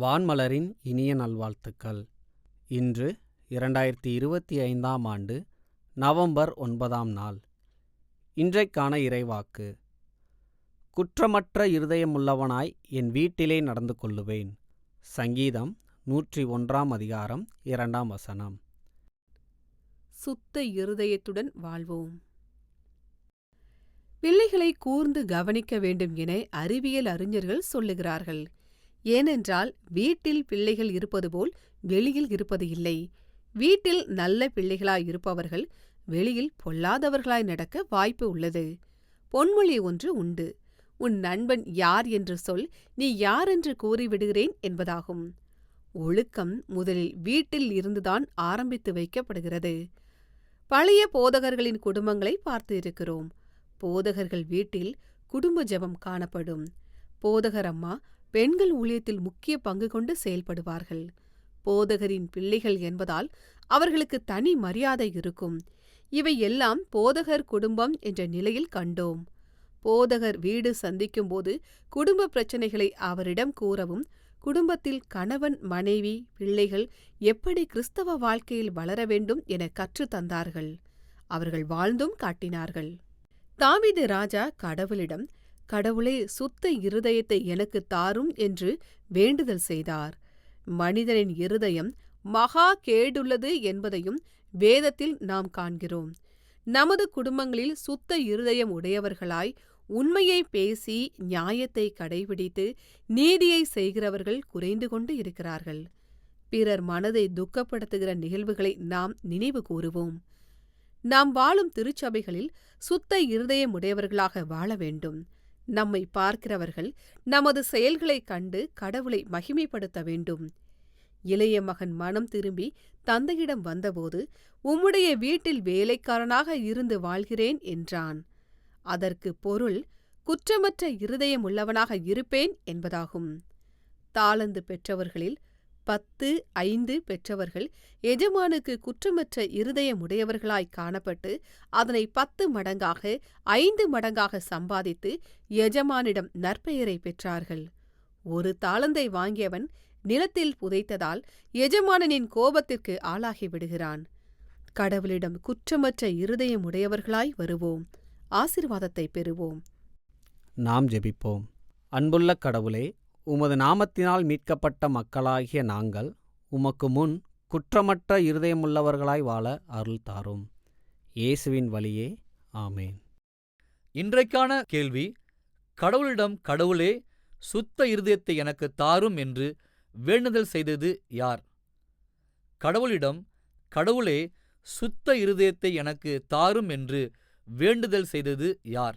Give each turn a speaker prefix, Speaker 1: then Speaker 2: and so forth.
Speaker 1: வான்மலரின் இனிய நல்வாழ்த்துக்கள். இன்று இரண்டாயிரத்தி இருபத்தி ஐந்தாம் ஆண்டு நவம்பர் ஒன்பதாம் நாள். இன்றைக்கான இறைவாக்கு. குற்றமற்ற இருதயமுள்ளவனாய் என் வீட்டிலே நடந்து கொள்ளுவேன். சங்கீதம் நூற்றி ஒன்றாம் அதிகாரம் இரண்டாம் வசனம்.
Speaker 2: சுத்த இருதயத்துடன் வாழ்வோம். பிள்ளைகளை கூர்ந்து கவனிக்க வேண்டும் என அறிவியல் அறிஞர்கள் சொல்லுகிறார்கள். ஏனென்றால் வீட்டில் பிள்ளைகள் இருப்பது போல் வெளியில் இருப்பது இல்லை. வீட்டில் நல்ல பிள்ளைகளாய் இருப்பவர்கள் வெளியில் பொல்லாதவர்களாய் நடக்க வாய்ப்பு உள்ளது. பொன்மொழி ஒன்று உண்டு. உன் நண்பன் யார் என்று சொல் நீ யார் என்று கூறிவிடுகிறேன் என்பதாகும். ஒழுக்கம் முதலில் வீட்டில் இருந்துதான் ஆரம்பித்து வைக்கப்படுகிறது. பழைய போதகர்களின் குடும்பங்களை பார்த்து இருக்கிறோம். போதகர்கள் வீட்டில் குடும்ப ஜெபம் காணப்படும். போதகர் அம்மா பெண்கள் ஊழியத்தில் முக்கிய பங்கு கொண்டு செயல்படுவார்கள். போதகரின் பிள்ளைகள் என்பதால் அவர்களுக்கு தனி மரியாதை இருக்கும். இவை எல்லாம் போதகர் குடும்பம் என்ற நிலையில் கண்டோம். போதகர் வீடு சந்திக்கும்போது குடும்ப பிரச்சனைகளை அவரிடம் கூறவும் குடும்பத்தில் கணவன் மனைவி பிள்ளைகள் எப்படி கிறிஸ்தவ வாழ்க்கையில் வளர வேண்டும் என கற்றுத் தந்தார்கள். அவர்கள் வாழ்ந்தும் காட்டினார்கள். தாவிது ராஜா கடவுளிடம் கடவுளே சுத்த இருதயத்தை எனக்கு தாரும் என்று வேண்டுதல் செய்தார். மனிதனின் இருதயம் மகா கேடுள்ளது என்பதையும் வேதத்தில் நாம் காண்கிறோம். நமது குடும்பங்களில் சுத்த இருதயம் உடையவர்களாய் உண்மையை பேசி நியாயத்தை கடைபிடித்து நீதியை செய்கிறவர்கள் குறைந்து கொண்டு இருக்கிறார்கள். பிறர் மனதை துக்கப்படுத்துகிற நிகழ்வுகளை நாம் நினைவு கூறுவோம். நாம் வாழும் திருச்சபைகளில் சுத்த இருதயமுடையவர்களாக வாழ வேண்டும். நம்மை பார்க்கிறவர்கள் நமது செயல்களைக் கண்டு கடவுளை மகிமைப்படுத்த வேண்டும். இளைய மகன் மனம் திரும்பி தந்தையிடம் வந்தபோது உம்முடைய வீட்டில் வேலைக்காரனாக இருந்து வாழ்கிறேன் என்றான். அதற்கு பொருள் குற்றமற்ற இருதயமுள்ளவனாக இருப்பேன் என்பதாகும். தாளந்து பெற்றவர்களில் பத்து ஐந்து பெற்றவர்கள் எஜமானுக்கு குற்றமற்ற இருதயமுடையவர்களாய் காணப்பட்டு அதனை பத்து மடங்காக ஐந்து மடங்காக சம்பாதித்து எஜமானிடம் நற்பெயரை பெற்றார்கள். ஒரு தாளந்தை வாங்கியவன் நிலத்தில் புதைத்ததால் எஜமானனின் கோபத்திற்கு ஆளாகி விடுகிறான். கடவுளிடம் குற்றமற்ற இருதயமுடையவர்களாய் வருவோம். ஆசிர்வாதத்தை பெறுவோம்.
Speaker 1: நாம் ஜெபிப்போம். அன்புள்ள கடவுளே உமது நாமத்தினால் மீட்கப்பட்ட மக்களாகிய நாங்கள் உமக்கு முன் குற்றமற்ற இருதயமுள்ளவர்களாய் வாழ அருள் தாரும். இயேசுவின் வழியே. ஆமேன்.
Speaker 3: இன்றைக்கான கேள்வி கடவுளிடம் கடவுளே சுத்த இருதயத்தை எனக்கு தாரும் என்று வேண்டுதல் செய்தது யார்? கடவுளிடம் கடவுளே சுத்த இருதயத்தை எனக்கு தாரும் என்று வேண்டுதல் செய்தது யார்?